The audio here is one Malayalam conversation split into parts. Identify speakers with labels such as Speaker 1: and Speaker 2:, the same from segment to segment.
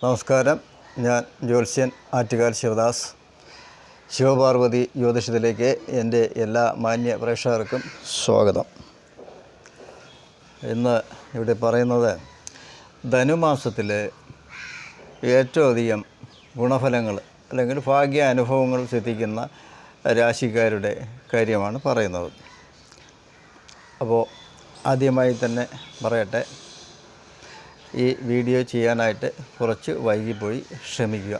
Speaker 1: നമസ്കാരം. ഞാൻ ജ്യോത്സ്യൻ ആറ്റുകാൽ ശിവദാസ്. ശിവപാർവതി ജ്യോതിഷത്തിലേക്ക് എന്റെ എല്ലാ മാന്യ പ്രേക്ഷകർക്കും സ്വാഗതം. ഇന്ന് ഇവിടെ പറയുന്നത് ധനുമാസത്തിൽ ഏറ്റവും അധികം ഗുണഫലങ്ങൾ അല്ലെങ്കിൽ ഭാഗ്യ അനുഭവങ്ങൾ സിദ്ധിക്കുന്ന രാശിക്കാരുടെ കാര്യമാണ് പറയുന്നത്. അപ്പോൾ ആദ്യമായി തന്നെ പറയട്ടെ ഈ വീഡിയോ ചെയ്യാനായിട്ട് കുറച്ച് വൈകിപ്പോയി ക്ഷമിക്കുക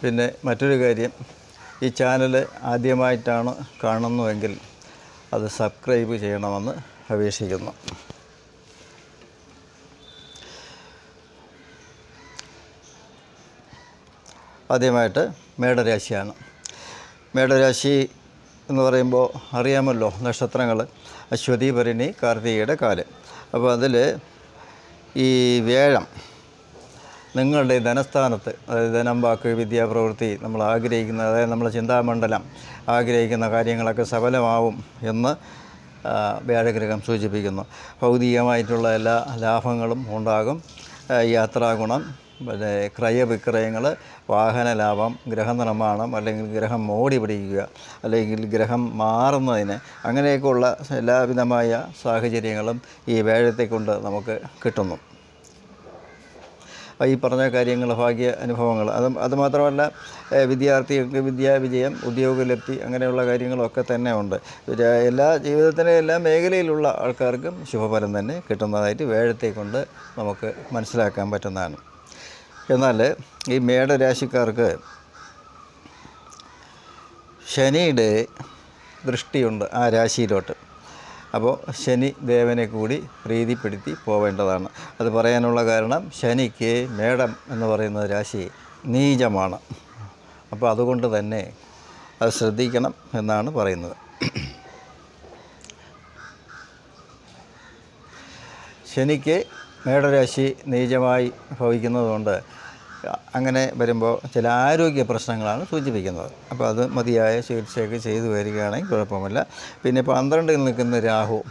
Speaker 1: പിന്നെ മറ്റൊരു കാര്യം ഈ ചാനൽ ആദ്യമായിട്ടാണ് കാണുന്നുവെങ്കിൽ അത് സബ്സ്ക്രൈബ് ചെയ്യണമെന്ന് അപേക്ഷിക്കുന്നു. ആദ്യമായിട്ട് മേടരാശിയാണ്. മേടരാശി എന്ന് പറയുമ്പോൾ അറിയാമല്ലോ നക്ഷത്രങ്ങൾ. അശ്വതി ഭരണി കാർത്തികയുടെ കാൽ. അപ്പോൾ അതിൽ ഈ വേഴം നിങ്ങളുടെ ധനസ്ഥാനത്ത് അതായത് ധനം വാക്ക് വിദ്യാപ്രവൃത്തി നമ്മൾ ആഗ്രഹിക്കുന്ന അതായത് നമ്മുടെ ചിന്താമണ്ഡലം ആഗ്രഹിക്കുന്ന കാര്യങ്ങളൊക്കെ സഫലമാവും എന്ന് വ്യാഴഗ്രഹം സൂചിപ്പിക്കുന്നു. ഭൗതികമായിട്ടുള്ള എല്ലാ ലാഭങ്ങളും ഉണ്ടാകും. യാത്രാ യാത്രാഗുണം പിന്നെ ക്രയവിക്രയങ്ങൾ വാഹന ലാഭം ഗ്രഹനിർമ്മാണം അല്ലെങ്കിൽ ഗ്രഹം മോടി പിടിക്കുക അല്ലെങ്കിൽ ഗ്രഹം മാറുന്നതിന് അങ്ങനെയൊക്കെയുള്ള എല്ലാവിധമായ സാഹചര്യങ്ങളും ഈ വേഴത്തെ കൊണ്ട് നമുക്ക് കിട്ടുന്നു. ഈ പറഞ്ഞ കാര്യങ്ങൾ ഭാഗ്യ അനുഭവങ്ങൾ അത് അതുമാത്രമല്ല വിദ്യാർത്ഥികൾക്ക് വിദ്യാവിജയം ഉദ്യോഗലബ്ധി അങ്ങനെയുള്ള കാര്യങ്ങളൊക്കെ തന്നെ ഉണ്ട്. എല്ലാ ജീവിതത്തിലെ എല്ലാ മേഖലയിലുള്ള ആൾക്കാർക്കും ശുഭഫലം തന്നെ കിട്ടുന്നതായിട്ട് വേഴത്തെ കൊണ്ട് നമുക്ക് മനസ്സിലാക്കാൻ പറ്റുന്നതാണ്. എന്നാൽ ഈ മേടരാശിക്കാർക്ക് ശനിയുടെ ദൃഷ്ടിയുണ്ട് ആ രാശിയിലോട്ട്. അപ്പോൾ ശനി ദേവനെ കൂടി പ്രീതിപ്പെടുത്തി പോവേണ്ടതാണ്. അത് പറയാനുള്ള കാരണം ശനിക്ക് മേടം എന്ന് പറയുന്ന രാശി നീചമാണ്. അപ്പോൾ അതുകൊണ്ട് തന്നെ അത് ശ്രദ്ധിക്കണം എന്നാണ് പറയുന്നത്. ശനിക്ക് മേടരാശി നീചമായി ഭവിക്കുന്നതുകൊണ്ട് അങ്ങനെ വരുമ്പോൾ ചില ആരോഗ്യ പ്രശ്നങ്ങളാണ് സൂചിപ്പിക്കുന്നത്. അപ്പോൾ അത് മതിയായ ചികിത്സയൊക്കെ ചെയ്തു വരികയാണെങ്കിൽ കുഴപ്പമില്ല. പിന്നെ പന്ത്രണ്ടിൽ നിൽക്കുന്ന രാഹു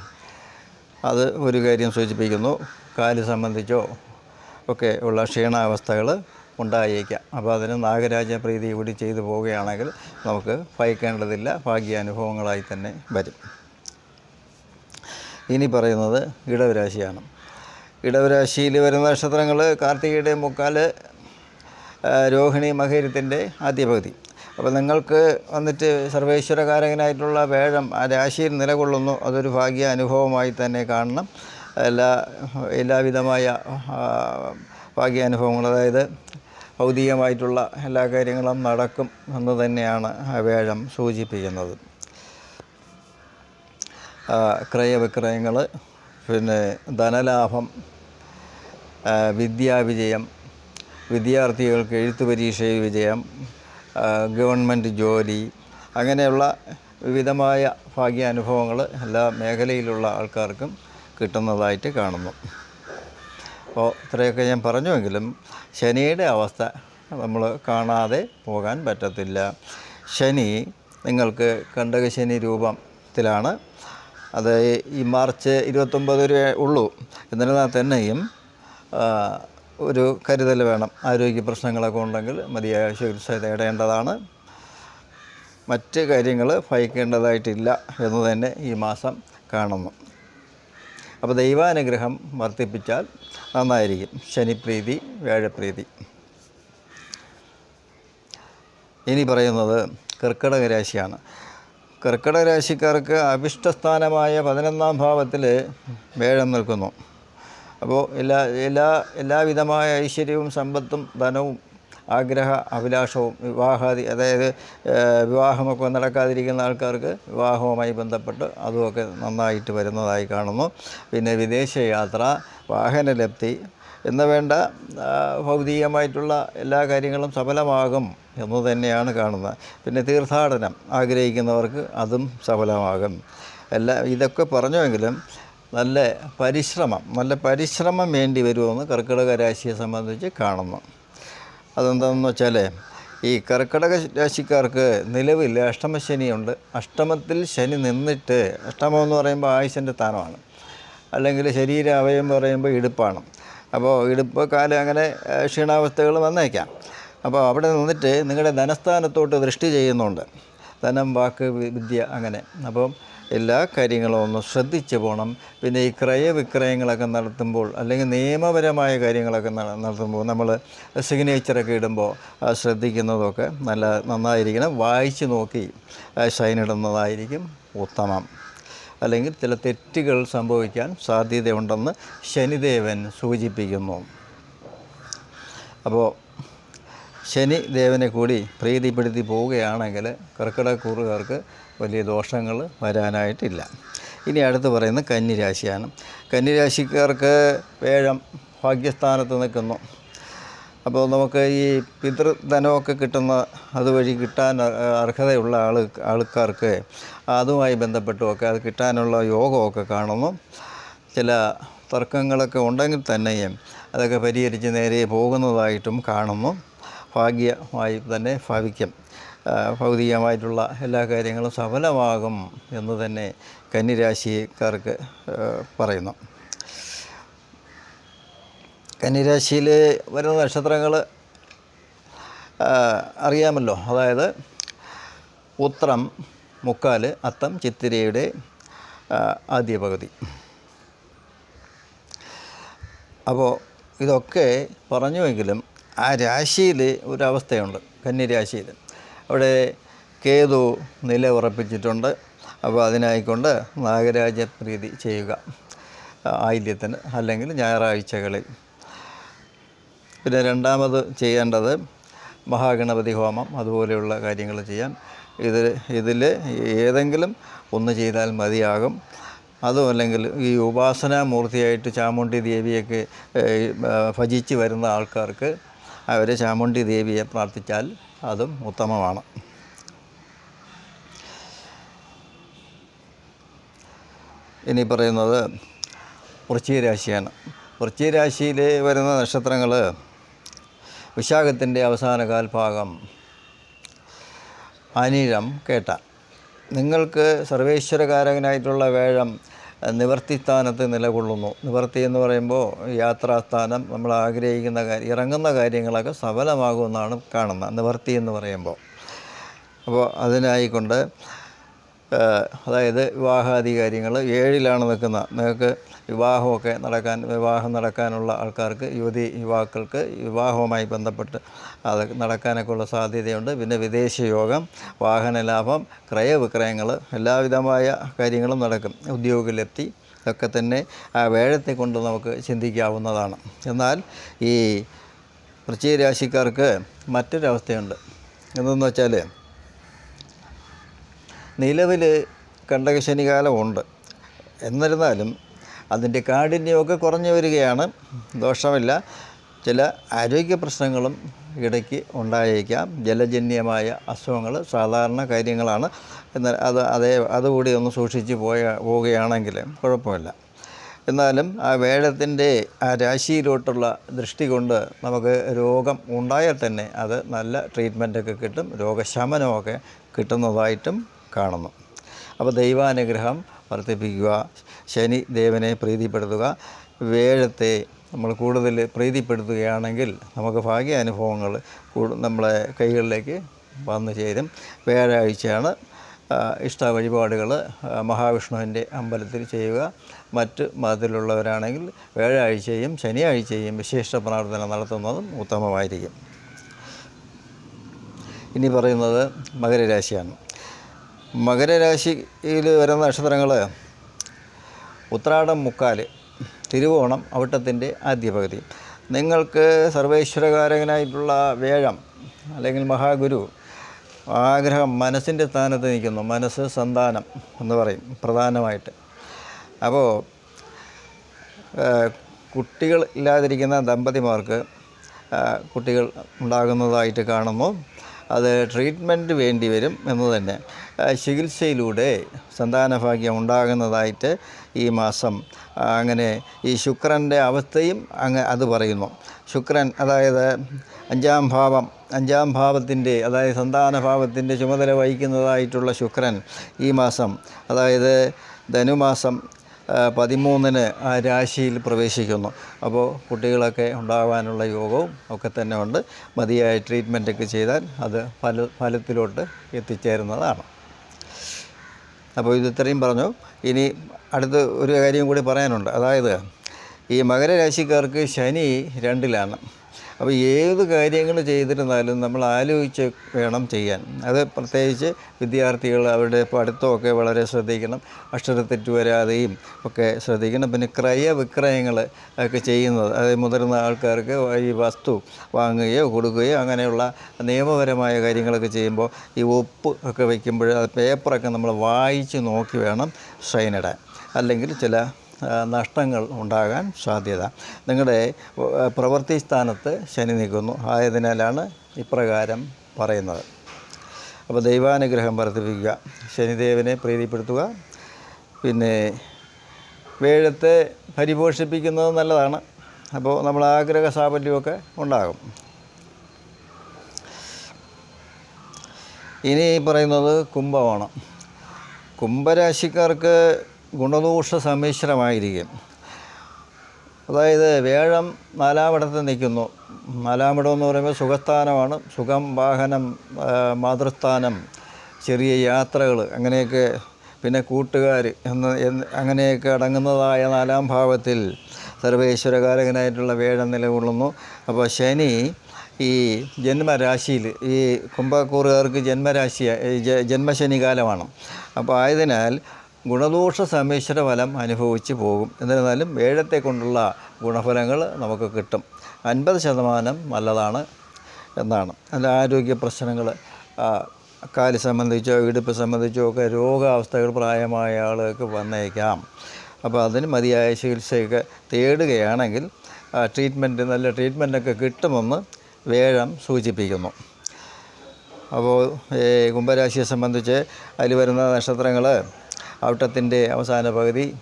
Speaker 1: അത് ഒരു കാര്യം സൂചിപ്പിക്കുന്നു. കാൽ സംബന്ധിച്ചോ ഒക്കെ ഉള്ള ക്ഷീണാവസ്ഥകൾ ഉണ്ടായേക്കാം. അപ്പോൾ അതിന് നാഗരാജ പ്രീതി കൂടി ചെയ്തു പോവുകയാണെങ്കിൽ നമുക്ക് ഭയക്കേണ്ടതില്ല. ഭാഗ്യാനുഭവങ്ങളായി തന്നെ വരും. ഇനി പറയുന്നത് ഇടവരാശിയാണ്. ഇടവരാശിയിൽ വരുന്ന നക്ഷത്രങ്ങൾ കാർത്തികയുടെ മുക്കാൽ രോഹിണി മഹേരത്തിന്റെ ആദ്യ പകുതി. അപ്പോൾ നിങ്ങൾക്ക് വന്നിട്ട് സർവേശ്വരകാരകനായിട്ടുള്ള വേഴം ആ രാശിയിൽ നിലകൊള്ളുന്നു. അതൊരു ഭാഗ്യ അനുഭവമായി തന്നെ കാണണം. എല്ലാ എല്ലാവിധമായ ഭാഗ്യ ഭാഗ്യാനുഭവങ്ങൾ അതായത് ഭൗതികമായിട്ടുള്ള എല്ലാ കാര്യങ്ങളും നടക്കും എന്ന് തന്നെയാണ് വേഴം സൂചിപ്പിക്കുന്നത്. ക്രയവിക്രയങ്ങൾ പിന്നെ ധനലാഭം വിദ്യാവിജയം വിദ്യാർത്ഥികൾക്ക് എഴുത്തു പരീക്ഷയിൽ വിജയം ഗവൺമെന്റ് ജോലി അങ്ങനെയുള്ള വിവിധമായ ഭാഗ്യാനുഭവങ്ങൾ എല്ലാ മേഖലയിലുള്ള ആൾക്കാർക്കും കിട്ടുന്നതായിട്ട് കാണുന്നു. അപ്പോൾ ഇത്രയൊക്കെ ഞാൻ പറഞ്ഞുവെങ്കിലും ശനിയുടെ അവസ്ഥ നമ്മൾ കാണാതെ പോകാൻ പറ്റത്തില്ല. ശനി നിങ്ങൾക്ക് കണ്ടകശനി രൂപത്തിലാണ്. അത് ഈ മാർച്ച് ഇരുപത്തൊമ്പത് വരെ ഉള്ളൂ. എന്നിരുന്നാൽ തന്നെയും ഒരു കരുതൽ വേണം. ആരോഗ്യ പ്രശ്നങ്ങളൊക്കെ ഉണ്ടെങ്കിൽ മതിയായ ചികിത്സ തേടേണ്ടതാണ്. മറ്റ് കാര്യങ്ങൾ ഭയക്കേണ്ടതായിട്ടില്ല എന്ന് തന്നെ ഈ മാസം കാണുന്നു. അപ്പോൾ ദൈവാനുഗ്രഹം വർദ്ധിപ്പിച്ചാൽ നന്നായിരിക്കും. ശനിപ്രീതി വ്യാഴപ്രീതി. ഇനി പറയുന്നത് കർക്കിടക രാശിയാണ്. കർക്കിടക രാശിക്കാർക്ക് അഭിഷ്ടസ്ഥാനമായ പതിനൊന്നാം ഭാവത്തിൽ വേഴം നിൽക്കുന്നു. അപ്പോൾ എല്ലാ എല്ലാ എല്ലാവിധമായ ഐശ്വര്യവും സമ്പത്തും ധനവും ആഗ്രഹ അഭിലാഷവും വിവാഹാദി അതായത് വിവാഹമൊക്കെ നടക്കാതിരിക്കുന്ന ആൾക്കാർക്ക് വിവാഹവുമായി ബന്ധപ്പെട്ട് അതുമൊക്കെ നന്നായിട്ട് വരുന്നതായി കാണുന്നു. പിന്നെ വിദേശയാത്ര വാഹനലബ്ധി എന്ന് വേണ്ട ഭൗതികമായിട്ടുള്ള എല്ലാ കാര്യങ്ങളും സഫലമാകും എന്ന് തന്നെയാണ് കാണുന്നത്. പിന്നെ തീർത്ഥാടനം ആഗ്രഹിക്കുന്നവർക്ക് അതും സഫലമാകും. എല്ലാ ഇതൊക്കെ പറഞ്ഞുവെങ്കിലും നല്ല പരിശ്രമം നല്ല പരിശ്രമം വേണ്ടി വരുമെന്ന് കർക്കിടക രാശിയെ സംബന്ധിച്ച് കാണുന്നു. അതെന്താണെന്ന് വെച്ചാൽ ഈ കർക്കിടക രാശിക്കാർക്ക് നിലവിൽ അഷ്ടമശനിയുണ്ട് അഷ്ടമത്തിൽ ശനി നിന്നിട്ട് അഷ്ടമം എന്ന് പറയുമ്പോൾ ആയുസിന്റെ സ്ഥാനമാണ്. അല്ലെങ്കിൽ ശരീര അവയം പറയുമ്പോൾ ഇടുപ്പാണ്. അപ്പോൾ ഇടുപ്പ് കാലം അങ്ങനെ ക്ഷീണാവസ്ഥകൾ വന്നേക്കാം. അപ്പോൾ അവിടെ നിന്നിട്ട് നിങ്ങളുടെ ധനസ്ഥാനത്തോട്ട് ദൃഷ്ടി ചെയ്യുന്നുണ്ട്. ധനം വാക്ക് വിദ്യ അങ്ങനെ. അപ്പം എല്ലാ കാര്യങ്ങളും ഒന്ന് ശ്രദ്ധിച്ച് പോകണം. പിന്നെ ഈ ക്രയവിക്രയങ്ങളൊക്കെ നടത്തുമ്പോൾ അല്ലെങ്കിൽ നിയമപരമായ കാര്യങ്ങളൊക്കെ നടത്തുമ്പോൾ നമ്മൾ സിഗ്നേച്ചറൊക്കെ ഇടുമ്പോൾ ശ്രദ്ധിക്കുന്നതൊക്കെ നല്ല നന്നായിരിക്കണം. വായിച്ചു നോക്കി സൈൻ ഇടുന്നതായിരിക്കും ഉത്തമം. അല്ലെങ്കിൽ ചില തെറ്റുകൾ സംഭവിക്കാൻ സാധ്യതയുണ്ടെന്ന് ശനിദേവൻ സൂചിപ്പിക്കുന്നു. അപ്പോൾ ശനി ദേവനെ കൂടി പ്രീതിപ്പെടുത്തി പോവുകയാണെങ്കിൽ കർക്കിടകൂറുകാർക്ക് വലിയ ദോഷങ്ങൾ വരാനായിട്ടില്ല. ഇനി അടുത്ത് പറയുന്നത് കന്നിരാശിയാണ്. കന്നിരാശിക്കാർക്ക് വേഴം ഭാഗ്യസ്ഥാനത്ത് നിൽക്കുന്നു. അപ്പോൾ നമുക്ക് ഈ പിതൃധനമൊക്കെ കിട്ടുന്ന അതുവഴി കിട്ടാൻ അർഹതയുള്ള ആൾ ആൾക്കാർക്ക് അതുമായി ബന്ധപ്പെട്ടുമൊക്കെ അത് കിട്ടാനുള്ള യോഗമൊക്കെ കാണുന്നു. ചില തർക്കങ്ങളൊക്കെ ഉണ്ടെങ്കിൽ തന്നെയും അതൊക്കെ പരിഹരിച്ച് നേരെ പോകുന്നതായിട്ടും കാണുന്നു. ഭാഗ്യമായി തന്നെ ഭാവിക്കും. ഭൗതികമായിട്ടുള്ള എല്ലാ കാര്യങ്ങളും സഫലമാകും എന്ന് തന്നെ കന്നിരാശിക്കാർക്ക് പറയുന്നു. കന്നിരാശിയിൽ വരുന്ന നക്ഷത്രങ്ങൾ അറിയാമല്ലോ. അതായത് ഉത്രം മുക്കാൽ അത്തം ചിത്തിരയുടെ ആദ്യ പകുതി അപ്പോൾ ഇതൊക്കെ പറഞ്ഞുവെങ്കിലും ആ രാശിയിൽ ഒരവസ്ഥയുണ്ട് കന്നിരാശിയിൽ. അവിടെ കേതു നില ഉറപ്പിച്ചിട്ടുണ്ട് അപ്പോൾ അതിനായിക്കൊണ്ട് നാഗരാജപ്രീതി ചെയ്യുക. ആ, ആയില്യത്തിന് അല്ലെങ്കിൽ ഞായറാഴ്ചകളിൽ. പിന്നെ രണ്ടാമത് ചെയ്യേണ്ടത് മഹാഗണപതി ഹോമം അതുപോലെയുള്ള കാര്യങ്ങൾ ചെയ്യാൻ. ഇത് ഇതിൽ ഏതെങ്കിലും ഒന്ന് ചെയ്താൽ മതിയാകും. അതും അല്ലെങ്കിൽ ഈ ഉപാസനാമൂർത്തിയായിട്ട് ചാമുണ്ഡി ദേവിയൊക്കെ ഭജിച്ച് വരുന്ന ആൾക്കാർക്ക് അവർ ചാമുണ്ഡി ദേവിയെ പ്രാർത്ഥിച്ചാൽ അതും ഉത്തമമാണ്. ഇനി പറയുന്നത് വൃശ്ചിക രാശിയാണ് വൃശ്ചിക രാശിയിൽ വരുന്ന നക്ഷത്രങ്ങൾ വിശാഖത്തിന്റെ അവസാന കാൽഭാഗം അനിഴം കേട്ട. നിങ്ങൾക്ക് സർവേശ്വരകാരകനായിട്ടുള്ള വേഴം നിവർത്തിസ്ഥാനത്ത് നിലകൊള്ളുന്നു. നിവർത്തി എന്ന് പറയുമ്പോൾ യാത്രാസ്ഥാനം നമ്മൾ ആഗ്രഹിക്കുന്ന കാര്യം ഇറങ്ങുന്ന കാര്യങ്ങളൊക്കെ സഫലമാകുമെന്നാണ് കാണുന്നത്. നിവർത്തി എന്ന് പറയുമ്പോൾ. അപ്പോൾ അതിനായിക്കൊണ്ട് അതായത് വിവാഹാദി കാര്യങ്ങൾ ഏഴിലാണ് നിൽക്കുന്ന നിങ്ങൾക്ക് വിവാഹമൊക്കെ നടക്കാൻ വിവാഹം നടക്കാനുള്ള ആൾക്കാർക്ക് യുവതി യുവാക്കൾക്ക് വിവാഹവുമായി ബന്ധപ്പെട്ട് അത് നടക്കാനൊക്കെ ഉള്ള സാധ്യതയുണ്ട്. പിന്നെ വിദേശ യോഗം വാഹന ലാഭം ക്രയവിക്രയങ്ങൾ എല്ലാവിധമായ കാര്യങ്ങളും നടക്കും. ഉദ്യോഗലബ്ധി ഒക്കെ തന്നെ ആ വേഴത്തെ കൊണ്ട് നമുക്ക് ചിന്തിക്കാവുന്നതാണ്. എന്നാൽ ഈ വൃശ്ചിക രാശിക്കാർക്ക് മറ്റൊരവസ്ഥയുണ്ട്. എന്തെന്ന് വെച്ചാൽ നിലവിൽ കണ്ടകശനികാലമുണ്ട്. എന്നിരുന്നാലും അതിന്റെ കാഠിന്യമൊക്കെ കുറഞ്ഞു വരികയാണ്. ദോഷമില്ല. ചില ആരോഗ്യ പ്രശ്നങ്ങളും ഇടയ്ക്ക് ഉണ്ടായേക്കാം. ജലജന്യമായ അസുഖങ്ങൾ സാധാരണ കാര്യങ്ങളാണ്. എന്നാൽ അത് അതേ അതുകൂടി ഒന്ന് സൂക്ഷിച്ച് പോയ പോവുകയാണെങ്കിൽ കുഴപ്പമില്ല. എന്നാലും ആ വേഴത്തിന്റെ ആ രാശിയിലോട്ടുള്ള ദൃഷ്ടി കൊണ്ട് നമുക്ക് രോഗം ഉണ്ടായാൽ തന്നെ അത് നല്ല ട്രീറ്റ്മെന്റൊക്കെ കിട്ടും. രോഗശമനമൊക്കെ കിട്ടുന്നതായിട്ടും കാണുന്നു. അപ്പോൾ ദൈവാനുഗ്രഹം വർദ്ധിപ്പിക്കുക ശനി ദേവനെ പ്രീതിപ്പെടുത്തുക വേഴത്തെ നമ്മൾ കൂടുതൽ പ്രീതിപ്പെടുത്തുകയാണെങ്കിൽ നമുക്ക് ഭാഗ്യാനുഭവങ്ങൾ കൂടു നമ്മളെ കൈകളിലേക്ക് വന്നു ചേരും. വ്യാഴാഴ്ചയാണ് ഇഷ്ട വഴിപാടുകൾ മഹാവിഷ്ണുവിന്റെ അമ്പലത്തിൽ ചെയ്യുക. മറ്റ് മതത്തിലുള്ളവരാണെങ്കിൽ വ്യാഴാഴ്ചയും ശനിയാഴ്ചയും വിശേഷ പ്രാർത്ഥന നടത്തുന്നതും ഉത്തമമായിരിക്കും. ഇനി പറയുന്നത് മകരരാശിയാണ്. മകരരാശിയിൽ വരുന്ന നക്ഷത്രങ്ങൾ ഉത്രാടം മുക്കാൽ തിരുവോണം അവിട്ടത്തിന്റെ ആദ്യ പകുതി നിങ്ങൾക്ക് സർവേശ്വരകാരകനായിട്ടുള്ള വേഴം അല്ലെങ്കിൽ മഹാഗുരു ആഗ്രഹം മനസ്സിന്റെ സ്ഥാനത്ത് നിൽക്കുന്നു. മനസ്സ് സന്താനം എന്ന് പറയും പ്രധാനമായിട്ട്. അപ്പോൾ കുട്ടികൾ ഇല്ലാതിരിക്കുന്ന ദമ്പതിമാർക്ക് കുട്ടികൾ ഉണ്ടാകുന്നതായിട്ട് കാണുന്നു. അത് ട്രീറ്റ്മെന്റ് വേണ്ടി വരും എന്ന് തന്നെ. ചികിത്സയിലൂടെ സന്താനഭാഗ്യം ഉണ്ടാകുന്നതായിട്ട് ഈ മാസം അങ്ങനെ ഈ ശുക്രന്റെ അവസ്ഥയും അങ്ങ് അത് പറയുന്നു. ശുക്രൻ അതായത് അഞ്ചാം ഭാവം അഞ്ചാം ഭാവത്തിന്റെ അതായത് സന്താന ഭാവത്തിന്റെ ചുമതല വഹിക്കുന്നതായിട്ടുള്ള ശുക്രൻ ഈ മാസം അതായത് ധനുമാസം പതിമൂന്നിന് ആ രാശിയിൽ പ്രവേശിക്കുന്നു. അപ്പോൾ കുട്ടികളൊക്കെ ഉണ്ടാകാനുള്ള യോഗവും ഒക്കെ തന്നെ ഉണ്ട്. മതിയായ ട്രീറ്റ്മെന്റൊക്കെ ചെയ്താൽ അത് ഫല ഫലത്തിലോട്ട് എത്തിച്ചേരുന്നതാണ്. അപ്പോൾ ഇത് ഇത്രയും പറഞ്ഞു. ഇനി അടുത്ത ഒരു കാര്യം കൂടി പറയാനുണ്ട്. അതായത് ഈ മകരരാശിക്കാർക്ക് ശനി രണ്ടിലാണ്. അപ്പോൾ ഏത് കാര്യങ്ങൾ ചെയ്തിരുന്നാലും നമ്മൾ ആലോചിച്ച് വേണം ചെയ്യാൻ. അത് പ്രത്യേകിച്ച് വിദ്യാർത്ഥികൾ അവരുടെ പഠിത്തമൊക്കെ വളരെ ശ്രദ്ധിക്കണം അക്ഷരത്തെറ്റ് വരാതെയും ഒക്കെ ശ്രദ്ധിക്കണം. പിന്നെ ക്രയവിക്രയങ്ങൾ ഒക്കെ ചെയ്യുന്നത് അതായത് മുതിർന്ന ആൾക്കാർക്ക് ഈ വസ്തു വാങ്ങുകയോ കൊടുക്കുകയോ അങ്ങനെയുള്ള നിയമപരമായ കാര്യങ്ങളൊക്കെ ചെയ്യുമ്പോൾ ഈ ഒപ്പ് ഒക്കെ വയ്ക്കുമ്പോൾ പേപ്പറൊക്കെ നമ്മൾ വായിച്ച് നോക്കി വേണം സൈനിടാൻ അല്ലെങ്കിൽ ചില നഷ്ടങ്ങൾ ഉണ്ടാകാൻ സാധ്യത. നിങ്ങളുടെ പ്രവൃത്തി സ്ഥാനത്ത് ശനി നിൽക്കുന്നു. ആയതിനാലാണ് ഇപ്രകാരം പറയുന്നത്. അപ്പോൾ ദൈവാനുഗ്രഹം വർദ്ധിപ്പിക്കുക. ശനിദേവനെ പ്രീതിപ്പെടുത്തുക. പിന്നെ വേഴത്തെ പരിപോഷിപ്പിക്കുന്നത് നല്ലതാണ്. അപ്പോൾ നമ്മൾ ആഗ്രഹ സാഫല്യമൊക്കെ ഉണ്ടാകും. ഇനി പറയുന്നത് കുംഭമാണ്. കുംഭരാശിക്കാർക്ക് ഗുണദോഷ സമ്മിശ്രമായിരിക്കും. അതായത് വേഴം നാലാമിടത്ത് നിൽക്കുന്നു. നാലാമിടം എന്ന് പറയുമ്പോൾ സുഖസ്ഥാനമാണ്. സുഖം വാഹനം മാതൃസ്ഥാനം ചെറിയ യാത്രകൾ അങ്ങനെയൊക്കെ പിന്നെ കൂട്ടുകാർ എന്ന് അങ്ങനെയൊക്കെ അടങ്ങുന്നതായ നാലാം ഭാവത്തിൽ സർവേശ്വരകാരകനായിട്ടുള്ള വേഴം നിലകൊള്ളുന്നു. അപ്പോൾ ശനി ഈ ജന്മരാശിയിൽ ഈ കുംഭക്കൂറുകാർക്ക് ജന്മശനി കാലമാണ് അപ്പോൾ ആയതിനാൽ ഗുണദോഷ സമ്മിശ്ര ഫലം അനുഭവിച്ച് പോകും. എന്നിരുന്നാലും വേഴത്തെ കൊണ്ടുള്ള ഗുണഫലങ്ങൾ നമുക്ക് കിട്ടും. അൻപത് ശതമാനം നല്ലതാണ് എന്നാണ്. അതിന്റെ ആരോഗ്യ പ്രശ്നങ്ങൾ കാൽ സംബന്ധിച്ചോ ഇടുപ്പ് സംബന്ധിച്ചോ ഒക്കെ രോഗാവസ്ഥകൾ പ്രായമായ ആളുകൾക്ക് വന്നേക്കാം. അപ്പോൾ അതിന് മതിയായ ചികിത്സയൊക്കെ തേടുകയാണെങ്കിൽ ട്രീറ്റ്മെന്റ് നല്ല ട്രീറ്റ്മെന്റൊക്കെ കിട്ടുമെന്ന് വേഴം സൂചിപ്പിക്കുന്നു. അപ്പോൾ കുംഭരാശിയെ സംബന്ധിച്ച് അതിൽ വരുന്ന നക്ഷത്രങ്ങൾ ഔട്ടത്തിന്റെ അവസാന പകുതി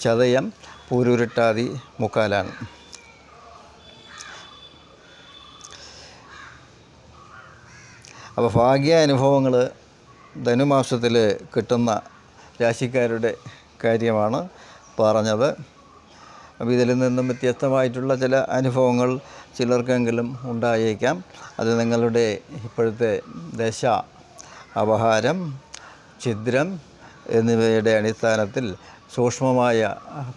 Speaker 1: ചതയം പൂരുരുട്ടാതി മുക്കാലാണ്. അപ്പോൾ ഭാഗ്യ അനുഭവങ്ങൾ ധനുമാസത്തിൽ കിട്ടുന്ന രാശിക്കാരുടെ കാര്യമാണ് പറഞ്ഞത്. അപ്പോൾ ഇതിൽ നിന്നും വ്യത്യസ്തമായിട്ടുള്ള ചില അനുഭവങ്ങൾ ചിലർക്കെങ്കിലും ഉണ്ടായേക്കാം. അത് നിങ്ങളുടെ ഇപ്പോഴത്തെ ദശ അപഹാരം ഛിദ്രം എന്നിവയുടെ അടിസ്ഥാനത്തിൽ സൂക്ഷ്മമായ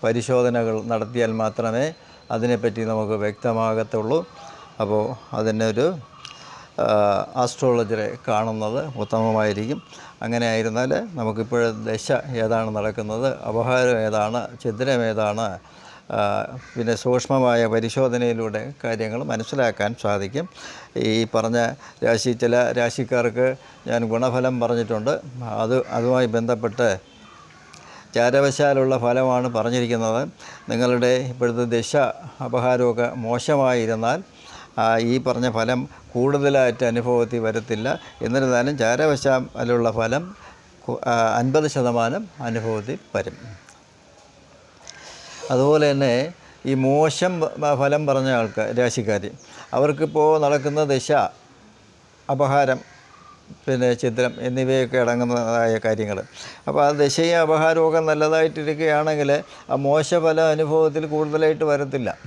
Speaker 1: പരിശോധനകൾ നടത്തിയാൽ മാത്രമേ അതിനെപ്പറ്റി നമുക്ക് വ്യക്തമാകത്തുള്ളൂ. അപ്പോൾ അതിനൊരു ആസ്ട്രോളജറെ കാണുന്നത് ഉത്തമമായിരിക്കും. അങ്ങനെ ആയിരുന്നാൽ നമുക്കിപ്പോൾ ദശ ഏതാണ് നടക്കുന്നത് അപഹാരം ഏതാണ് ഛിദ്രം ഏതാണ് പിന്നെ സൂക്ഷ്മമായ പരിശോധനയിലൂടെ കാര്യങ്ങൾ മനസ്സിലാക്കാൻ സാധിക്കും. ഈ പറഞ്ഞ രാശി ചില രാശിക്കാർക്ക് ഞാൻ ഗുണഫലം പറഞ്ഞിട്ടുണ്ട്. അത് അതുമായി ബന്ധപ്പെട്ട് ചാരവശാലുള്ള ഫലമാണ് പറഞ്ഞിരിക്കുന്നത്. നിങ്ങളുടെ ഇപ്പോഴത്തെ ദിശ അപഹാരമൊക്കെ മോശമായിരുന്നാൽ ഈ പറഞ്ഞ ഫലം കൂടുതലായിട്ട് അനുഭവത്തിൽ വരത്തില്ല. എന്നിരുന്നാലും ചാരവശാലുള്ള ഫലം അൻപത് ശതമാനം അനുഭവത്തിൽ വരും. അതുപോലെ തന്നെ ഈ മോശം ഫലം പറഞ്ഞ ആൾക്കാർ രാശിക്കാർ അവർക്കിപ്പോൾ നടക്കുന്ന ദശ അപഹാരം പിന്നെ ചിത്രം എന്നിവയൊക്കെ അടങ്ങുന്നതായ കാര്യങ്ങൾ അപ്പോൾ ആ ദശയും അപഹാരമൊക്കെ നല്ലതായിട്ടിരിക്കുകയാണെങ്കിൽ ആ മോശഫല അനുഭവത്തിൽ കൂടുതലായിട്ട് വരത്തില്ല.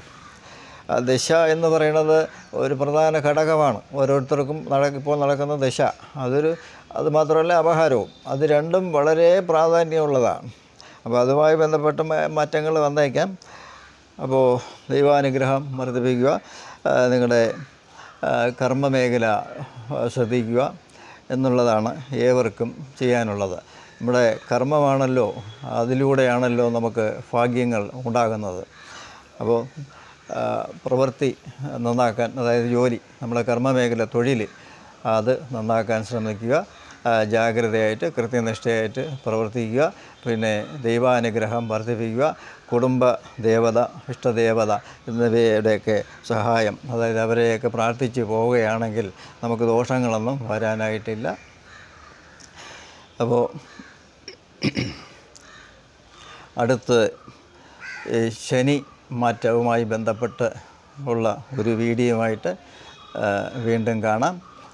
Speaker 1: ദശ എന്ന് പറയുന്നത് ഒരു പ്രധാന ഘടകമാണ്. ഓരോരുത്തർക്കും നട ഇപ്പോൾ നടക്കുന്ന ദശ. അതൊരു അതുമാത്രമല്ല അപഹാരവും. അത് രണ്ടും വളരെ പ്രാധാന്യമുള്ളതാണ്. അപ്പോൾ അതുമായി ബന്ധപ്പെട്ട മാറ്റങ്ങൾ വന്നേക്കാം. അപ്പോൾ ദൈവാനുഗ്രഹം വർദ്ധിപ്പിക്കുക. നിങ്ങളുടെ കർമ്മ കർമ്മമേഖല ശ്രദ്ധിക്കുക എന്നുള്ളതാണ് ഏവർക്കും ചെയ്യാനുള്ളത്. നമ്മുടെ കർമ്മമാണല്ലോ അതിലൂടെയാണല്ലോ നമുക്ക് ഭാഗ്യങ്ങൾ ഉണ്ടാകുന്നത്. അപ്പോൾ പ്രവൃത്തി നന്നാക്കാൻ അതായത് ജോലി നമ്മുടെ കർമ്മമേഖല തൊഴിൽ അത് നന്നാക്കാൻ ശ്രമിക്കുക. ജാഗ്രതയായിട്ട് കൃത്യനിഷ്ഠയായിട്ട് പ്രവർത്തിക്കുക. പിന്നെ ദൈവാനുഗ്രഹം വർദ്ധിപ്പിക്കുക. കുടുംബ ദേവത ഇഷ്ടദേവത എന്നിവയുടെയൊക്കെ സഹായം. അതായത് അവരെയൊക്കെ പ്രാർത്ഥിച്ച് പോവുകയാണെങ്കിൽ നമുക്ക് ദോഷങ്ങളൊന്നും വരാനായിട്ടില്ല. അപ്പോൾ അടുത്ത് ശനി മാറ്റവുമായി ബന്ധപ്പെട്ട് ഉള്ള ഒരു വീഡിയോയുമായിട്ട് വീണ്ടും കാണാം.